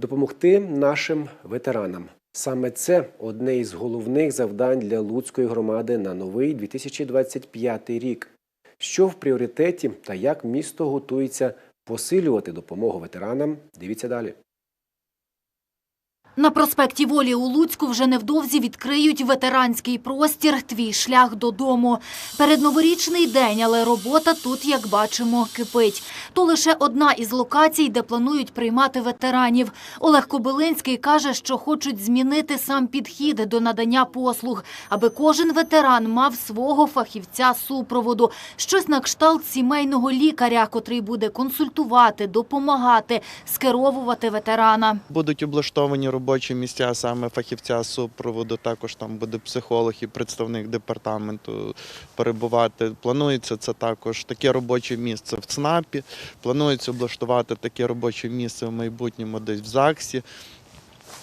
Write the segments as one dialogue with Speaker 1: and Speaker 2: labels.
Speaker 1: допомогти нашим ветеранам. Саме це одне із головних завдань для Луцької громади на новий 2025 рік. Що в пріоритеті та як місто готується посилювати допомогу ветеранам? Дивіться далі.
Speaker 2: На проспекті Волі у Луцьку вже невдовзі відкриють ветеранський простір «Твій шлях додому». Передноворічний день, але робота тут, як бачимо, кипить. То лише одна із локацій, де планують приймати ветеранів. Олег Кобилинський каже, що хочуть змінити сам підхід до надання послуг, аби кожен ветеран мав свого фахівця супроводу. Щось на кшталт сімейного лікаря, котрий буде консультувати, допомагати, скеровувати ветерана.
Speaker 3: Будуть облаштовані робочі місця саме фахівця супроводу. Також там буде психолог і представник департаменту перебувати. Планується це також таке робоче місце в ЦНАПі. Планується облаштувати таке робоче місце в майбутньому десь в ЗАГСі.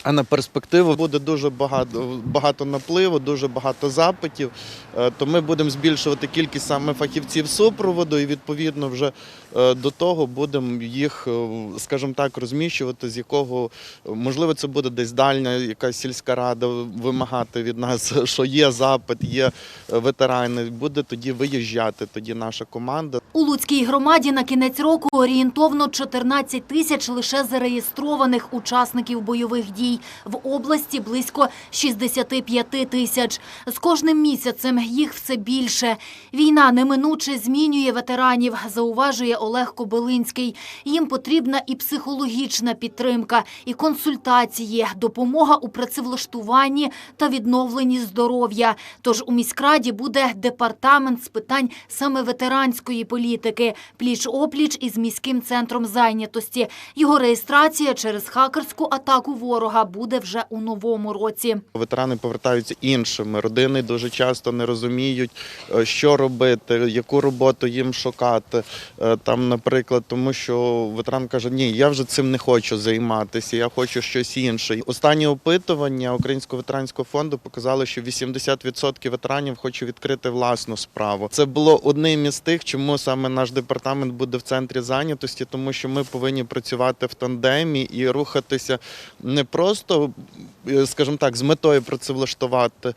Speaker 3: А на перспективу буде дуже багато, багато напливу, дуже багато запитів. Е, То ми будемо збільшувати кількість саме фахівців супроводу, і відповідно вже е, до того будемо їх, е, скажімо так, розміщувати, з якого можливо це буде десь дальня якась сільська рада вимагати від нас, що є запит, є ветерани. Буде тоді виїжджати тоді наша команда.
Speaker 2: У Луцькій громаді на кінець року орієнтовно 14 тисяч лише зареєстрованих учасників бойових дій. В області близько 65 тисяч. З кожним місяцем їх все більше. Війна неминуче змінює ветеранів, зауважує Олег Кобилинський. Їм потрібна і психологічна підтримка, і консультації, допомога у працевлаштуванні та відновленні здоров'я. Тож у міськраді буде департамент з питань саме ветеранської політики, пліч-опліч із міським центром зайнятості. Його реєстрація через хакерську атаку ворога буде вже у новому році.
Speaker 3: Ветерани повертаються іншими. Родини дуже часто не розуміють, е, що робити, яку роботу їм шукати. Е, Там, наприклад, тому що ветеран каже: Ні, я вже цим не хочу займатися, я хочу щось інше. Останні опитування Українського ветеранського фонду показали, що 80% ветеранів хоче відкрити власну справу. Це було одним із тих, чому саме наш департамент буде в центрі зайнятості, тому що ми повинні працювати в тандемі і рухатися не просто, е, скажімо так, з метою працевлаштувати е,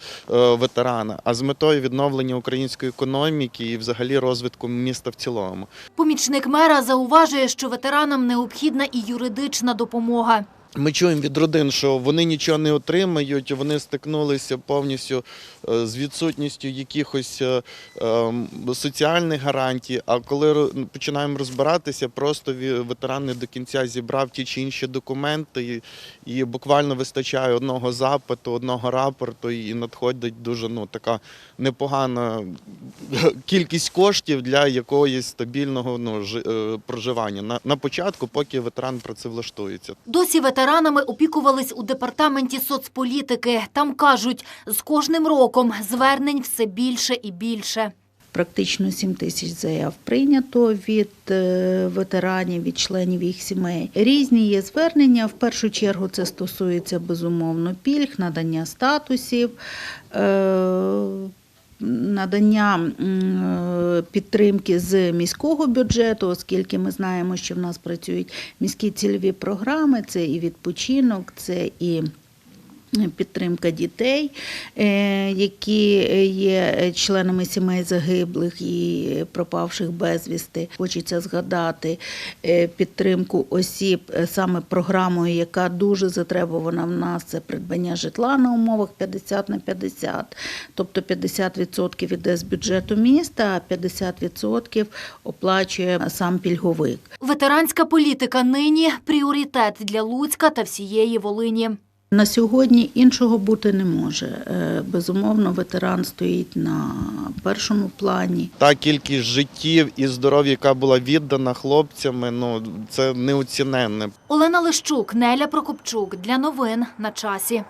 Speaker 3: ветерана, а з метою відновлення української економіки і взагалі розвитку міста в цілому.
Speaker 2: Помічник мера зауважує, що ветеранам необхідна і юридична допомога.
Speaker 3: Ми чуємо від родин, що вони нічого не отримають, вони стикнулися повністю е, з відсутністю якихось е, ем, соціальних гарантій. А коли починаємо розбиратися, просто ветеран не до кінця зібрав ті чи інші документи, і, буквально вистачає одного запиту, одного рапорту, і надходить дуже ну така непогана кількість коштів для якоїсь стабільного ну, е, проживання на, на початку, поки ветеран працевлаштується.
Speaker 2: Досі ветеранами опікувались у департаменті соцполітики. Там кажуть, з кожним роком звернень все більше і більше.
Speaker 4: Практично 7 тисяч заяв прийнято від е, ветеранів, від членів їх сімей. Різні є звернення. В першу чергу це стосується безумовно пільг, надання статусів. Надання е, підтримки з міського бюджету, оскільки ми знаємо, що в нас працюють міські цільові програми, це і відпочинок, це і підтримка дітей, е, які є членами сімей загиблих і пропавших безвісти. Хочеться згадати е, підтримку осіб е, саме програмою, яка дуже затребувана в нас. Це придбання житла на умовах 50 на 50. Тобто 50% іде з бюджету міста, а 50% оплачує сам пільговик.
Speaker 2: Ветеранська політика нині – пріоритет для Луцька та всієї Волині.
Speaker 4: На сьогодні іншого бути не може. Е, Безумовно, ветеран стоїть на першому плані.
Speaker 3: Та кількість життів і здоров'я, яка була віддана хлопцями, ну це неоціненне.
Speaker 2: Олена Лищук, Неля Прокопчук. Для новин на часі.